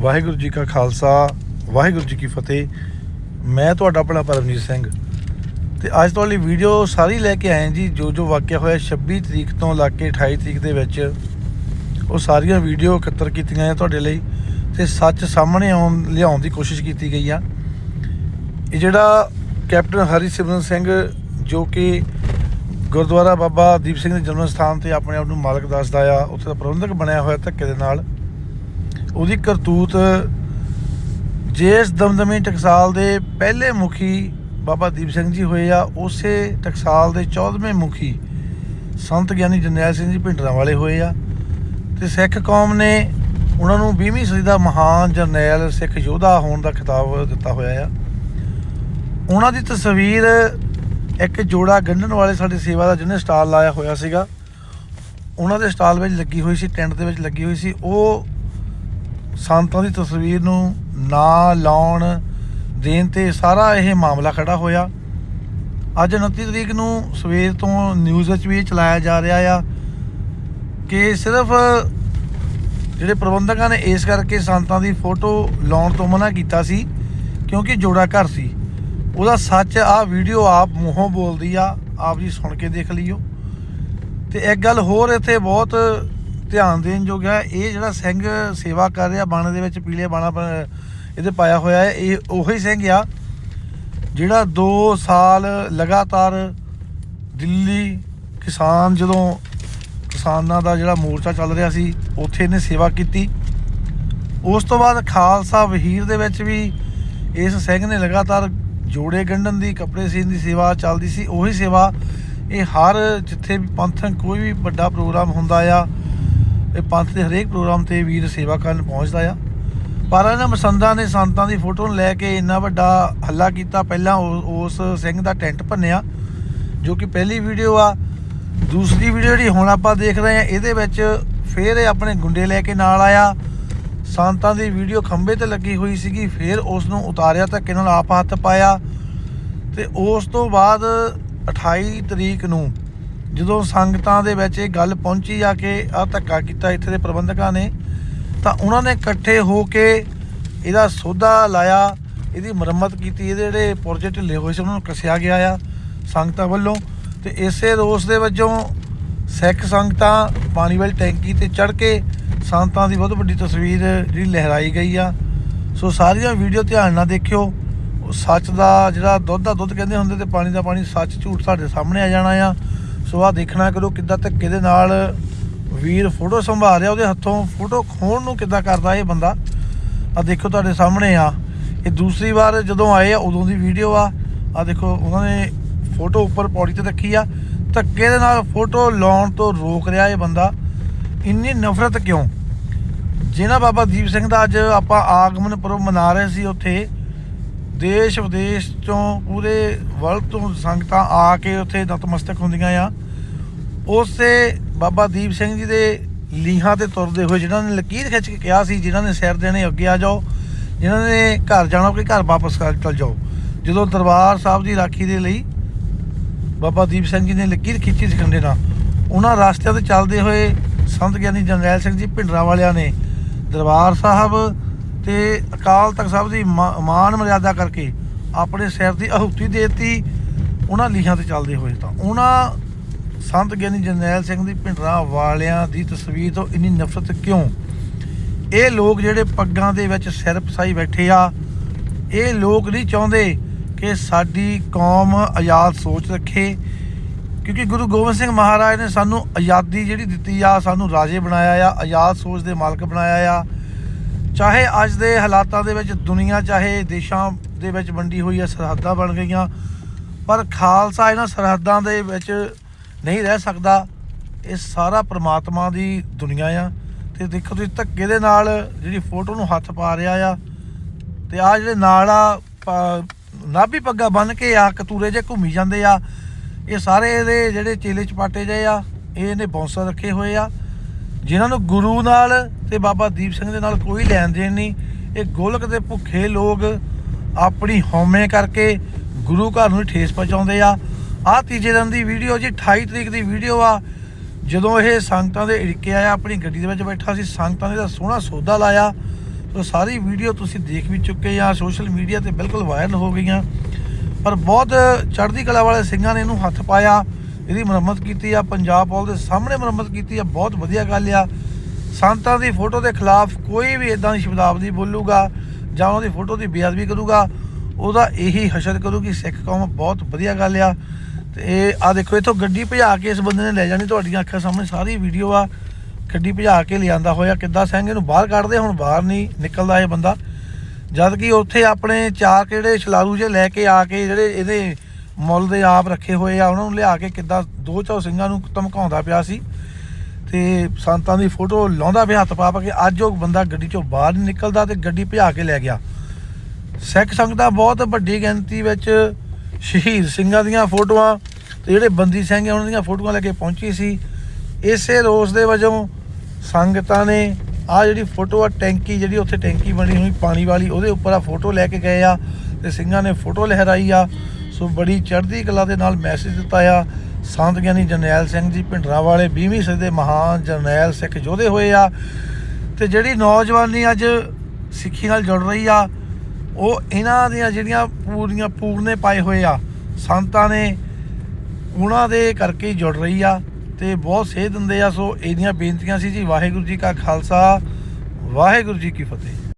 ਵਾਹਿਗੁਰੂ ਜੀ ਕਾ ਖਾਲਸਾ, ਵਾਹਿਗੁਰੂ ਜੀ ਕੀ ਫਤਿਹ। ਮੈਂ ਤੁਹਾਡਾ ਆਪਣਾ ਪਰਮਜੀਤ ਸਿੰਘ। ਤੇ ਅੱਜ ਤੁਹਾਡੀ ਵੀਡੀਓ ਸਾਰੀ ਲੈ ਕੇ ਆਏ ਜੀ, ਜੋ ਜੋ ਵਾਕਿਆ ਹੋਇਆ 26 ਤਰੀਕ ਤੋਂ ਲਾ ਕੇ 28 ਤਰੀਕ ਦੇ ਵਿੱਚ, ਉਹ ਸਾਰੀਆਂ ਵੀਡੀਓ ਇਕੱਤਰ ਕੀਤੀਆਂ ਆ ਤੁਹਾਡੇ ਲਈ ਤੇ ਸੱਚ ਸਾਹਮਣੇ ਆਉਣ, ਲਿਆਉਣ ਦੀ ਕੋਸ਼ਿਸ਼ ਕੀਤੀ ਗਈ ਆ। ਇਹ ਜਿਹੜਾ ਕੈਪਟਨ ਹਰੀ ਸਿਮਰਨ ਸਿੰਘ, ਜੋ ਕਿ ਗੁਰਦੁਆਰਾ ਬਾਬਾ ਦੀਪ ਸਿੰਘ ਦੇ ਜਨਮ ਸਥਾਨ ਤੇ ਆਪਣੇ ਆਪ ਨੂੰ ਮਾਲਕ ਦੱਸਦਾ ਆ, ਉੱਥੇ ਦਾ ਪ੍ਰਬੰਧਕ ਬਣਿਆ ਹੋਇਆ ਧੱਕੇ ਦੇ ਨਾਲ। ਉਹਦੀ ਕਰਤੂਤ ਜੇਸ ਦਮਦਮੀ ਟਕਸਾਲ ਦੇ ਪਹਿਲੇ ਮੁਖੀ ਬਾਬਾ ਦੀਪ ਸਿੰਘ ਜੀ ਹੋਏ ਆ, ਉਸੇ ਟਕਸਾਲ ਦੇ 14ਵੇਂ ਮੁਖੀ ਸੰਤ ਗਿਆਨੀ ਜਰਨੈਲ ਸਿੰਘ ਜੀ ਭਿੰਡਰਾਂ ਵਾਲੇ ਹੋਏ ਆ। ਤੇ ਸਿੱਖ ਕੌਮ ਨੇ ਉਹਨਾਂ ਨੂੰ 20ਵੀਂ ਸਦੀ ਦਾ ਮਹਾਨ ਜਰਨੈਲ ਸਿੱਖ ਯੋਧਾ ਹੋਣ ਦਾ ਖਿਤਾਬ ਦਿੱਤਾ ਹੋਇਆ ਆ। ਉਹਨਾਂ ਦੀ ਤਸਵੀਰ ਇੱਕ ਜੋੜਾ ਗੰਢਣ ਵਾਲੇ ਸਾਡੇ ਸੇਵਾ ਦਾ ਜਿਹਨੇ ਸਟਾਲ ਲਾਇਆ ਹੋਇਆ ਸੀਗਾ, ਉਹਨਾਂ ਦੇ ਸਟਾਲ ਵਿੱਚ ਲੱਗੀ ਹੋਈ ਸੀ, ਟੈਂਟ ਦੇ ਵਿੱਚ ਲੱਗੀ ਹੋਈ ਸੀ, ਉਹ ਸੰਤਾਂ ਦੀ ਤਸਵੀਰ ਨੂੰ ਨਾ ਲਾਉਣ ਦੇਣ ਤੇ ਸਾਰਾ ਇਹ ਮਾਮਲਾ ਖੜਾ ਹੋਇਆ। ਅੱਜ 29 ਤਰੀਕ ਨੂੰ ਸਵੇਰ ਤੋਂ ਨਿਊਜ਼ ਵਿੱਚ ਵੀ ਇਹ ਚਲਾਇਆ ਜਾ ਰਿਹਾ ਆ ਕਿ ਸਿਰਫ ਜਿਹੜੇ ਪ੍ਰਬੰਧਕਾਂ ਨੇ ਇਸ ਕਰਕੇ ਸੰਤਾਂ ਦੀ ਫੋਟੋ ਲਾਉਣ ਤੋਂ ਮਨਾ ਕੀਤਾ ਸੀ, ਕਿਉਂਕਿ ਜੋੜਾ ਘਰ ਸੀ। ਉਹਦਾ ਸੱਚ ਆ, ਵੀਡੀਓ ਆਪ ਮੂੰਹੋਂ ਬੋਲਦੀ ਆ, ਆਪ ਜੀ ਸੁਣ ਕੇ ਦੇਖ ਲਿਓ ਤੇ ਇੱਕ ਗੱਲ ਹੋਰ ਇੱਥੇ ਬਹੁਤ ਧਿਆਨ ਦੇਣ ਯੋਗ ਹੈ, ਇਹ ਜਿਹੜਾ ਸਿੰਘ ਸੇਵਾ ਕਰ ਰਿਹਾ, ਬਾਣੇ ਦੇ ਵਿੱਚ ਪੀਲੇ ਬਾਣਾ ਇਹਦੇ ਪਾਇਆ ਹੋਇਆ ਹੈ, ਇਹ ਉਹੀ ਸਿੰਘ ਆ, ਜਿਹੜਾ 2 ਸਾਲ ਲਗਾਤਾਰ ਦਿੱਲੀ ਕਿਸਾਨ, ਜਦੋਂ ਕਿਸਾਨਾਂ ਦਾ ਜਿਹੜਾ ਮੋਰਚਾ ਚੱਲ ਰਿਹਾ ਸੀ, ਉੱਥੇ ਇਹਨੇ ਸੇਵਾ ਕੀਤੀ। ਉਸ ਤੋਂ ਬਾਅਦ ਖਾਲਸਾ ਵਹੀਰ ਦੇ ਵਿੱਚ ਵੀ ਇਸ ਸਿੰਘ ਨੇ ਲਗਾਤਾਰ ਜੋੜੇ ਗੰਢਣ ਦੀ, ਕੱਪੜੇ ਸੀਨ ਦੀ ਸੇਵਾ ਚੱਲਦੀ ਸੀ, ਉਹੀ ਸੇਵਾ ਇਹ ਹਰ ਜਿੱਥੇ ਵੀ ਪੰਥਕ ਕੋਈ ਵੀ ਵੱਡਾ ਪ੍ਰੋਗਰਾਮ ਹੁੰਦਾ ਆ ਇਹ ਪੰਥ ਦੇ ਹਰੇਕ ਪ੍ਰੋਗਰਾਮ ਤੇ ਵੀਰ ਸੇਵਾ ਕਰਨ ਪਹੁੰਚਦਾ ਆ। ਪਰ ਇਹਨਾਂ ਮਸੰਦਾਂ ਨੇ ਸੰਤਾਂ ਦੀ ਫੋਟੋ ਨੂੰ ਲੈ ਕੇ ਇੰਨਾ ਵੱਡਾ ਹੱਲਾ ਕੀਤਾ। ਪਹਿਲਾਂ ਉਹ- ਉਸ ਸਿੰਘ ਦਾ ਟੈਂਟ ਭੰਨਿਆ, ਜੋ ਕਿ ਪਹਿਲੀ ਵੀਡੀਓ ਆ। ਦੂਸਰੀ ਵੀਡੀਓ ਜਿਹੜੀ ਹੁਣ ਆਪਾਂ ਦੇਖ ਰਹੇ ਆ ਇਹਦੇ ਵਿੱਚ ਫੇਰ ਇਹ ਆਪਣੇ ਗੁੰਡੇ ਲੈ ਕੇ ਨਾਲ ਆਇਆ। ਸੰਤਾਂ ਦੀ ਵੀਡੀਓ ਖੰਬੇ ਤੇ ਲੱਗੀ ਹੋਈ ਸੀਗੀ, ਫਿਰ ਉਸ ਨੂੰ ਉਤਾਰਿਆ ਧੱਕੇ ਨਾਲ ਆਪ ਹੱਥ ਪਾਇਆ। ਤੇ ਉਸ ਤੋਂ ਬਾਅਦ 28 ਤਰੀਕ ਨੂੰ ਜਦੋਂ ਸੰਗਤਾਂ ਦੇ ਵਿੱਚ ਇਹ ਗੱਲ ਪਹੁੰਚੀ ਆ ਕੇ ਆ ਧੱਕਾ ਕੀਤਾ ਇੱਥੇ ਦੇ ਪ੍ਰਬੰਧਕਾਂ ਨੇ, ਤਾਂ ਉਹਨਾਂ ਨੇ ਇਕੱਠੇ ਹੋ ਕੇ ਇਹਦਾ ਸੋਧਾ ਲਾਇਆ, ਇਹਦੀ ਮੁਰੰਮਤ ਕੀਤੀ, ਇਹਦੇ ਜਿਹੜੇ ਪ੍ਰੋਜੈਕਟ ਢਿੱਲੇ ਹੋਏ ਸੀ, ਉਹਨਾਂ ਨੂੰ ਕੱਸਿਆ ਗਿਆ ਆ ਸੰਗਤਾਂ ਵੱਲੋਂ। ਤੇ ਇਸੇ ਰੋਸ ਦੇ ਵਜੋਂ ਸਿੱਖ ਸੰਗਤਾਂ ਪਾਣੀ ਵਾਲੀ ਟੈਂਕੀ ਤੇ ਚੜ ਕੇ ਸੰਤਾਂ ਦੀ ਬਹੁਤ ਵੱਡੀ ਤਸਵੀਰ ਜਿਹੜੀ ਲਹਿਰਾਈ ਗਈ ਆ। ਸੋ ਸਾਰੀਆਂ ਵੀਡੀਓ ਧਿਆਨ ਨਾਲ ਦੇਖਿਓ। ਸੱਚ ਦਾ ਜਿਹੜਾ ਦੁੱਧ ਦਾ ਦੁੱਧ ਕਹਿੰਦੇ ਹੁੰਦੇ ਤੇ ਪਾਣੀ ਦਾ ਪਾਣੀ ਸੱਚ ਝੂਠ ਸਾਡੇ ਸਾਹਮਣੇ ਆ ਜਾਣਾ ਆ। ਸੋ ਆ ਦੇਖਣਾ ਕਰੋ ਕਿੱਦਾਂ ਧੱਕੇ ਦੇ ਨਾਲ ਵੀਰ ਫੋਟੋ ਸੰਭਾਲ ਰਿਹਾ, ਉਹਦੇ ਹੱਥੋਂ ਫੋਟੋ ਖੋਣ ਨੂੰ ਕਿੱਦਾਂ ਕਰਦਾ ਇਹ ਬੰਦਾ। ਆ ਦੇਖੋ ਤੁਹਾਡੇ ਸਾਹਮਣੇ ਆ। ਇਹ ਦੂਸਰੀ ਵਾਰ ਜਦੋਂ ਆਏ ਆ, ਉਦੋਂ ਦੀ ਵੀਡੀਓ ਆ। ਆ ਦੇਖੋ, ਉਹਨਾਂ ਨੇ ਫੋਟੋ ਉੱਪਰ ਪੌੜੀ ਤੇ ਰੱਖੀ ਆ। ਧੱਕੇ ਦੇ ਨਾਲ ਫੋਟੋ ਲਾਉਣ ਤੋਂ ਰੋਕ ਰਿਹਾ ਇਹ ਬੰਦਾ। ਇੰਨੀ ਨਫ਼ਰਤ ਕਿਉਂ? ਜਿਨ੍ਹਾਂ ਬਾਬਾ ਦੀਪ ਸਿੰਘ ਦਾ ਅੱਜ ਆਪਾਂ ਆਗਮਨ ਪੁਰਬ ਮਨਾ ਰਹੇ ਸੀ ਉੱਥੇ ਦੇਸ਼ ਵਿਦੇਸ਼ ਤੋਂ ਪੂਰੇ ਵਰਲਡ ਤੋਂ ਸੰਗਤਾਂ ਆ ਕੇ ਉੱਥੇ ਨਤਮਸਤਕ ਹੁੰਦੀਆਂ ਆ। ਉਸੇ ਬਾਬਾ ਦੀਪ ਸਿੰਘ ਜੀ ਦੇ ਲੀਹਾਂ ਤੇ ਤੁਰਦੇ ਹੋਏ ਜਿਨ੍ਹਾਂ ਨੇ ਲਕੀਰ ਖਿੱਚ ਕੇ ਕਿਹਾ ਸੀ, ਜਿਨ੍ਹਾਂ ਨੇ ਸਿਰ ਦੇਣੇ ਅੱਗੇ ਆ ਜਾਓ, ਜਿਨ੍ਹਾਂ ਨੇ ਘਰ ਜਾਣਾ ਕਿ ਘਰ ਵਾਪਸ ਕਰ ਚਲ ਜਾਓ। ਜਦੋਂ ਦਰਬਾਰ ਸਾਹਿਬ ਦੀ ਰਾਖੀ ਦੇ ਲਈ ਬਾਬਾ ਦੀਪ ਸਿੰਘ ਜੀ ਨੇ ਲਕੀਰ ਖਿੱਚੀ ਸੀ ਖੰਡੇ ਨਾਲ, ਉਹਨਾਂ ਰਸਤਿਆਂ ਤੇ ਚੱਲਦੇ ਹੋਏ ਸੰਤ ਗਿਆਨੀ ਜਰਨੈਲ ਸਿੰਘ ਜੀ ਭਿੰਡਰਾਂ ਵਾਲਿਆਂ ਨੇ ਦਰਬਾਰ ਸਾਹਿਬ ਤੇ ਅਕਾਲ ਤਖਤ ਸਾਹਿਬ ਦੀ ਮਾ- ਮਾਨ ਮਰਿਆਦਾ ਕਰਕੇ ਆਪਣੇ ਸਿਰ ਦੀ ਆਹੂਤੀ ਦੇਤੀ, ਉਹਨਾਂ ਲੀਹਾਂ ਤੇ ਚੱਲਦੇ ਹੋਏ ਤਾਂ ਉਹਨਾਂ ਸੰਤ ਗਿਆਨੀ ਜਰਨੈਲ ਸਿੰਘ ਦੀ ਭਿੰਡਰਾਂ ਵਾਲਿਆਂ ਦੀ ਤਸਵੀਰ ਤੋਂ ਇੰਨੀ ਨਫ਼ਰਤ ਕਿਉਂ? ਇਹ ਲੋਕ ਜਿਹੜੇ ਪੱਗਾਂ ਦੇ ਵਿੱਚ ਸਿਰ ਫਸਾਈ ਬੈਠੇ ਆ, ਇਹ ਲੋਕ ਨਹੀਂ ਚਾਹੁੰਦੇ ਕਿ ਸਾਡੀ ਕੌਮ ਆਜ਼ਾਦ ਸੋਚ ਰੱਖੇ। ਕਿਉਂਕਿ ਗੁਰੂ ਗੋਬਿੰਦ ਸਿੰਘ ਮਹਾਰਾਜ ਨੇ ਸਾਨੂੰ ਆਜ਼ਾਦੀ ਜਿਹੜੀ ਦਿੱਤੀ ਆ, ਸਾਨੂੰ ਰਾਜੇ ਬਣਾਇਆ ਆ, ਆਜ਼ਾਦ ਸੋਚ ਦੇ ਮਾਲਕ ਬਣਾਇਆ ਆ। ਚਾਹੇ ਅੱਜ ਦੇ ਹਾਲਾਤਾਂ ਦੇ ਵਿੱਚ ਦੁਨੀਆ, ਚਾਹੇ ਦੇਸ਼ਾਂ ਦੇ ਵਿੱਚ ਵੰਡੀ ਹੋਈ ਆ, ਸਰਹੱਦਾਂ ਬਣ ਗਈਆਂ। ਪਰ ਖਾਲਸਾ ਇਹਨਾਂ ਸਰਹੱਦਾਂ ਦੇ ਵਿੱਚ ਨਹੀਂ ਰਹਿ ਸਕਦਾ। ਇਹ ਸਾਰਾ ਪ੍ਰਮਾਤਮਾ ਦੀ ਦੁਨੀਆ ਆ। ਤੇ ਦੇਖੋ ਤੁਸੀਂ ਧੱਕੇ ਦੇ ਨਾਲ ਜਿਹੜੀ ਫੋਟੋ ਨੂੰ ਹੱਥ ਪਾ ਰਿਹਾ ਆ, ਤੇ ਆ ਜਿਹੜੇ ਨਾਲ ਆ ਨਾਭੀ ਪੱਗਾ ਬੰਨ ਕੇ ਆ, ਕਤੂਰੇ ਜੇ ਘੁੰਮੀ ਜਾਂਦੇ ਆ। ਇਹ ਸਾਰੇ ਇਹਦੇ ਜਿਹੜੇ ਚੇਲੇ ਚਪਾਟੇ ਜੇ ਆ, ਇਹ ਇਹਨੇ ਬੌਂਸਰ ਰੱਖੇ ਹੋਏ ਆ। ਜਿਨ੍ਹਾਂ ਨੂੰ ਗੁਰੂ ਨਾਲ ਤੇ ਬਾਬਾ ਦੀਪ ਸਿੰਘ ਦੇ ਨਾਲ ਕੋਈ ਲੈਣ ਦੇਣ ਨਹੀਂ। ਇਹ ਗੋਲਕ ਦੇ ਭੁੱਖੇ ਲੋਕ ਆਪਣੀ ਹਉਮੈ ਕਰਕੇ ਗੁਰੂ ਘਰ ਨੂੰ ਠੇਸ ਪਹੁੰਚਾਉਂਦੇ ਆ। ਆਹ ਤੀਜੇ ਦਿਨ ਦੀ ਵੀਡੀਓ ਜੀ 28 ਤਰੀਕ ਦੀ ਵੀਡੀਓ ਆ। ਜਦੋਂ ਇਹ ਸੰਗਤਾਂ ਦੇ ਇੜਕੇ ਆਇਆ, ਆਪਣੀ ਗੱਡੀ ਦੇ ਵਿੱਚ ਬੈਠਾ ਸੀ, ਸੰਗਤਾਂ ਨੇ ਦਾ ਸੋਹਣਾ ਸੌਦਾ ਲਾਇਆ। ਸੋ ਸਾਰੀ ਵੀਡੀਓ ਤੁਸੀਂ ਦੇਖ ਵੀ ਚੁੱਕੇ ਆ ਸੋਸ਼ਲ ਮੀਡੀਆ ਤੇ ਬਿਲਕੁਲ ਵਾਇਰਲ ਹੋ ਗਈਆਂ। ਪਰ ਬਹੁਤ ਚੜ੍ਹਦੀ ਕਲਾ ਵਾਲੇ ਸਿੰਘਾਂ ਨੇ ਇਹਨੂੰ ਹੱਥ ਪਾਇਆ, ਇਹਦੀ ਮੁਰੰਮਤ ਕੀਤੀ ਆ, ਪੰਜਾਬ ਪੁਲਿਸ ਦੇ ਸਾਹਮਣੇ ਮੁਰੰਮਤ ਕੀਤੀ ਆ, ਬਹੁਤ ਵਧੀਆ ਗੱਲ ਆ। ਸੰਤਾਂ ਦੀ ਫੋਟੋ ਦੇ ਖਿਲਾਫ ਕੋਈ ਵੀ ਇਦਾਂ ਦੀ ਸ਼ਬਦਾਵਲੀ ਬੋਲੂਗਾ ਜਾਂ ਉਹਨਾਂ ਦੀ ਫੋਟੋ ਦੀ ਬੇਅਦਬੀ ਕਰੂਗਾ ਉਹਦਾ ਇਹੀ ਹਸ਼ਰ ਕਰੂਗੀ ਸਿੱਖ ਕੌਮ ਬਹੁਤ ਵਧੀਆ ਗੱਲ ਆ। ਤੇ ਇਹ, ਆ ਦੇਖੋ, ਇਥੋਂ ਗੱਡੀ ਭਜਾ ਕੇ ਇਸ ਬੰਦੇ ਨੇ ਲੈ ਜਾਣੀ, ਤੁਹਾਡੀਆਂ ਅੱਖਾਂ ਸਾਹਮਣੇ ਸਾਰੀ ਵੀਡੀਓ ਆ। ਗੱਡੀ ਭਜਾ ਕੇ ਲਿਆਂਦਾ ਹੋਇਆ, ਕਿੱਦਾਂ ਸਿੰਘ ਇਹਨੂੰ ਬਾਹਰ ਕੱਢਦੇ, ਹੁਣ ਬਾਹਰ ਨਹੀਂ ਨਿਕਲਦਾ ਇਹ ਬੰਦਾ। ਜਦ ਕਿ ਉੱਥੇ ਆਪਣੇ ਚਾਰ ਕਿਹੜੇ ਛਲਾਰੂ ਜੇ ਲੈ ਕੇ ਆ ਕੇ ਜਿਹੜੇ ਇਹਦੇ ਮੁੱਲ ਦੇ ਆਪ ਰੱਖੇ ਹੋਏ ਆ, ਉਹਨਾਂ ਨੂੰ ਲਿਆ ਕੇ ਕਿੱਦਾਂ ਦੋ ਚੌ ਸਿੰਘਾਂ ਨੂੰ ਧਮਕਾਉਂਦਾ ਪਿਆ ਸੀ। ਤੇ ਸੰਤਾਂ ਦੀ ਫੋਟੋ ਲਾਉਂਦਾ ਪਿਆ ਹੱਥ ਪਾ ਪਾ ਕੇ, ਅੱਜ ਉਹ ਬੰਦਾ ਗੱਡੀ ਚੋਂ ਬਾਹਰ ਨਹੀਂ ਨਿਕਲਦਾ ਤੇ ਗੱਡੀ ਭਜਾ ਕੇ ਲੈ ਗਿਆ। ਸਿੱਖ ਸੰਗਤਾਂ ਬਹੁਤ ਵੱਡੀ ਗਿਣਤੀ ਵਿੱਚ ਸ਼ਹੀਦ ਸਿੰਘਾਂ ਦੀਆਂ ਫੋਟੋਆਂ ਤੇ ਜਿਹੜੇ ਬੰਦੀ ਸਿੰਘ ਆ ਉਹਨਾਂ ਦੀਆਂ ਫੋਟੋਆਂ ਲੈ ਕੇ ਪਹੁੰਚੀ ਸੀ। ਇਸੇ ਰੋਸ ਦੇ ਵਜੋਂ ਸੰਗਤਾਂ ਨੇ ਆ ਜਿਹੜੀ ਫੋਟੋ ਆ, ਟੈਂਕੀ ਜਿਹੜੀ ਉੱਥੇ ਟੈਂਕੀ ਬਣੀ ਹੋਈ ਪਾਣੀ ਵਾਲੀ, ਉਹਦੇ ਉੱਪਰ ਆ ਫੋਟੋ ਲੈ ਕੇ ਗਏ ਆ ਤੇ ਸਿੰਘਾਂ ਨੇ ਫੋਟੋ ਲਹਿਰਾਈ ਆ। ਸੋ ਬੜੀ ਚੜ੍ਹਦੀ ਕਲਾ ਦੇ ਨਾਲ ਮੈਸੇਜ ਦਿੱਤਾ ਆ। ਸੰਤ ਗਿਆਨੀ ਜਰਨੈਲ ਸਿੰਘ ਜੀ ਭਿੰਡਰਾਂ ਵਾਲੇ 20ਵੀਂ ਸਦੀ ਦੇ ਮਹਾਨ ਜਰਨੈਲ ਸਿੱਖ ਯੋਧੇ ਹੋਏ ਆ। ਤੇ ਜਿਹੜੀ ਨੌਜਵਾਨੀ ਅੱਜ ਸਿੱਖੀ ਨਾਲ ਜੁੜ ਰਹੀ ਆ ਉਹ ਇਹਨਾਂ ਦੀਆਂ ਜਿਹੜੀਆਂ ਪੂਰੀਆਂ ਪੂਰਨੇ ਪਾਏ ਹੋਏ ਆ, ਸੰਤਾਂ ਨੇ, ਉਹਨਾਂ ਦੇ ਕਰਕੇ ਹੀ ਜੁੜ ਰਹੀ ਆ ਤੇ ਬਹੁਤ ਸੇਧ ਦਿੰਦੇ ਆ, ਸੋ ਇਹਦੀਆਂ ਬੇਨਤੀਆਂ ਸੀ ਜੀ, ਵਾਹਿਗੁਰੂ ਜੀ ਕਾ ਖਾਲਸਾ, ਵਾਹਿਗੁਰੂ ਜੀ ਕੀ ਫਤਿਹ।